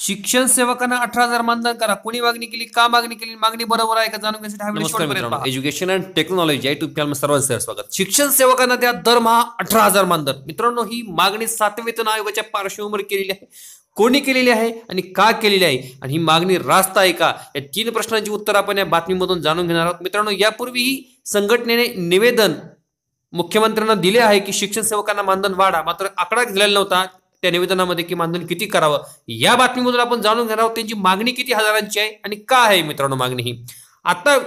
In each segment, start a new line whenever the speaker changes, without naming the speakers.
शिक्षण सेवकांना अठरा हजार मानधन करा. कोणी मागणी केली? का मागणी केली? मागणी बरोबर आहे का जाणून घेण्यासाठी हा.
एज्युकेशन अँड टेक्नॉलॉजी या युट्यूब सर्वांचं स्वागत.
शिक्षण सेवकांना द्या दरमहा अठरा हजार मानधन. मित्रांनो ही मागणी सातव्या वेतन आयोगाच्या पार्श्वभूमीवर केलेली आहे. कोणी केलेली आहे आणि का केलेली आहे? आणि ही मागणी रास्त आहे का? या तीन प्रश्नांची उत्तर आपण या बातमीमधून जाणून घेणार आहोत. मित्रांनो यापूर्वीही संघटनेने निवेदन मुख्यमंत्र्यांना दिले आहे की शिक्षण सेवकांना मानधन वाढा. मात्र आकडा दिलेला नव्हता. त्या निवेदनामध्ये किमान मानधन किती करावं? या बातमीमधून आपण जाणून घेणार आहोत त्यांची मागणी किती हजारांची आहे आणि का आहे मित्रांनो मागणी ही? आता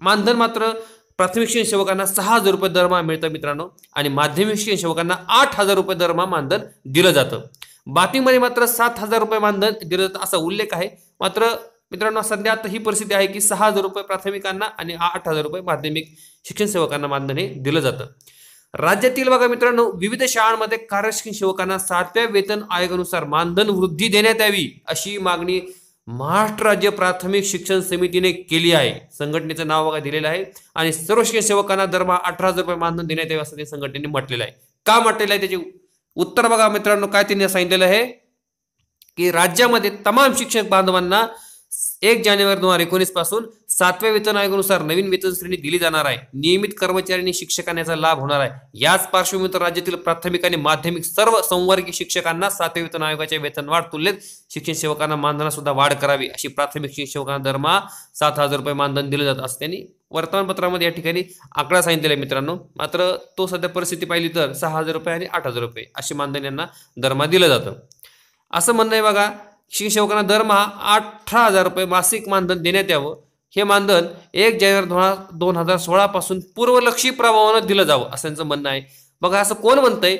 मानधन मात्र प्राथमिक शिक्षण सेवकांना सहा हजार रुपये दरमहा मिळतं मित्रांनो आणि माध्यमिक शिक्षण सेवकांना आठ हजार रुपये दरमहा मानधन दिलं जातं. बातमीमध्ये मात्र सात हजार रुपये मानधन दिलं जातं असा उल्लेख आहे. मात्र मित्रांनो सध्या आता ही परिस्थिती आहे की सहा हजार रुपये प्राथमिकांना आणि आठ हजार रुपये माध्यमिक शिक्षण सेवकांना मानधन हे दिलं जातं. राज्यातील बघा मित्रांनो विविध शाळांमध्ये कार्यशिक्षण सेवकांना सातव्या वेतन आयोगानुसार मानधन वृद्धी देण्यात यावी अशी मागणी महाराष्ट्र राज्य प्राथमिक शिक्षण समितीने केली आहे. संघटनेचं नाव बघा दिलेलं आहे आणि सर्व शिक्षण सेवकांना दरमहा अठरा हजार रुपये मानधन देण्यात यावे असं ते संघटनेने म्हटलेलं आहे. का म्हटलेलं आहे त्याचे उत्तर बघा मित्रांनो काय त्यांनी सांगितलेलं आहे? की राज्यामध्ये तमाम शिक्षक बांधवांना एक जानेवारी दोन हजार एकोणीसपासून सातव्या वेतन आयोगानुसार नवीन वेतन श्रेणी दिली जाणार आहे. नियमित कर्मचारी आणि शिक्षकांना याचा लाभ होणार आहे. याच पार्श्वभूमीवर राज्यातील प्राथमिक आणि माध्यमिक सर्व संवर्गीय शिक्षकांना सातव्या वेतन आयोगाच्या वेतनवाढ तुलनेत शिक्षण सेवकांना मानधनात सुद्धा वाढ करावी अशी प्राथमिक शिक्षकांना दरमहा सात हजार रुपये मानधन दिलं जात असं त्यांनी वर्तमानपत्रामध्ये या ठिकाणी आकडा सांगितलेला आहे मित्रांनो. मात्र तो सध्या परिस्थिती पाहिली तर सहा हजार रुपये आणि आठ हजार रुपये असे मानधन यांना दरमहा दिलं जातं. असं म्हणणं आहे बघा शिक्षण दरमहा अठरा हजार रुपये मासिक मानधन देण्यात यावं. हे मानधन एक जानेवारी दोन दोन हजार सोळापासून पूर्वलक्षी प्रभावानं दिलं जावं असं त्यांचं म्हणणं आहे. बघा असं कोण म्हणतंय?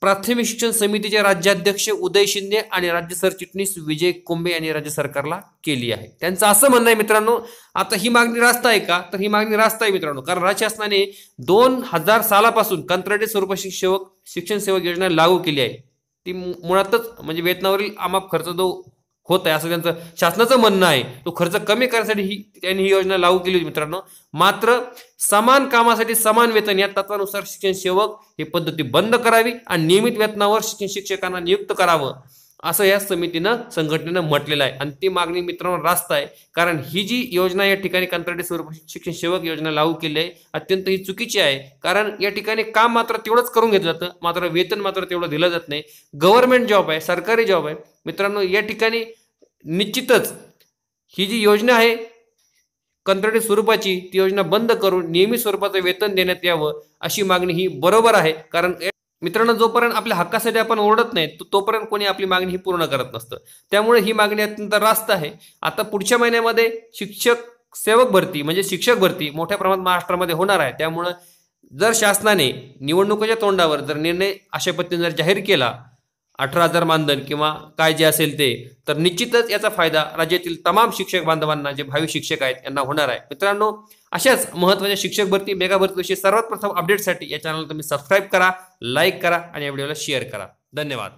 प्राथमिक शिक्षण समितीचे राज्याध्यक्ष उदय शिंदे आणि राज्य सरचिटणीस विजय कुंभे यांनी राज्य सरकारला केली आहे. त्यांचं असं म्हणणं आहे मित्रांनो आता ही मागणी रास्त आहे का? तर ही मागणी रास्त आहे मित्रांनो कारण राज्य शासनाने दोन हजार सालापासून कंत्राटी स्वरूपाची सेवक शिक्षण सेवक योजना लागू केली आहे. ती मु- मुळातच म्हणजे वेतनावरील आमाप खर्च जो होत आहे असं त्यांचं शासनाचं म्हणणं आहे तो खर्च कमी करण्यासाठी ही त्यांनी ही योजना लागू केली होती मित्रांनो. मात्र समान कामासाठी समान वेतन या तत्वानुसार शिक्षण सेवक ही पद्धती बंद करावी आणि नियमित वेतनावर शिक्षण शिक्षकांना नियुक्त करावं. असं या समितीनं संघटनेनं म्हटलेलं आहे. आणि ती मागणी मित्रांनो रास्त आहे. कारण ही जी योजना या ठिकाणी कंत्राटी स्वरूप शिक्षण सेवक योजना लागू केली आहे अत्यंत ही चुकीची आहे. कारण या ठिकाणी काम मात्र तेवढंच करून घेतलं जातं. मात्र वेतन मात्र तेवढं दिलं जात नाही. गव्हर्नमेंट जॉब आहे सरकारी जॉब आहे. मित्रांनो या ठिकाणी निश्चितच ही जी योजना आहे कंत्राटी स्वरूपाची ती योजना बंद करून नियमित स्वरूपाचं वेतन देण्यात यावं अशी मागणी ही बरोबर आहे. कारण मित्रांनो जोपर्यंत आपल्या हक्कासाठी आपण ओरडत नाही तोपर्यंत कोणी आपली मागणी ही पूर्ण करत नसतं. त्यामुळे ही मागणी अत्यंत रास्त आहे. आता पुढच्या महिन्यामध्ये शिक्षक सेवक भरती म्हणजे शिक्षक भरती मोठ्या प्रमाणात महाराष्ट्रामध्ये होणार आहे. त्यामुळं जर शासनाने निवडणुकीच्या तोंडावर जर निर्णय अशा पद्धतीने जर जाहीर केला अठरा हजार मानधन किंवा काय जे असेल ते तर निश्चितच याचा फायदा राज्यातील तमाम शिक्षक बांधवांना जे भावी शिक्षक आहेत यांना होणार आहे. मित्रांनो अशाच महत्त्वाच्या शिक्षक भरती मेगा भरतीविषयी सर्वात प्रथम अपडेटसाठी या चॅनलला तुम्ही सबस्क्राईब करा लाईक करा आणि या व्हिडिओला शेअर करा. धन्यवाद.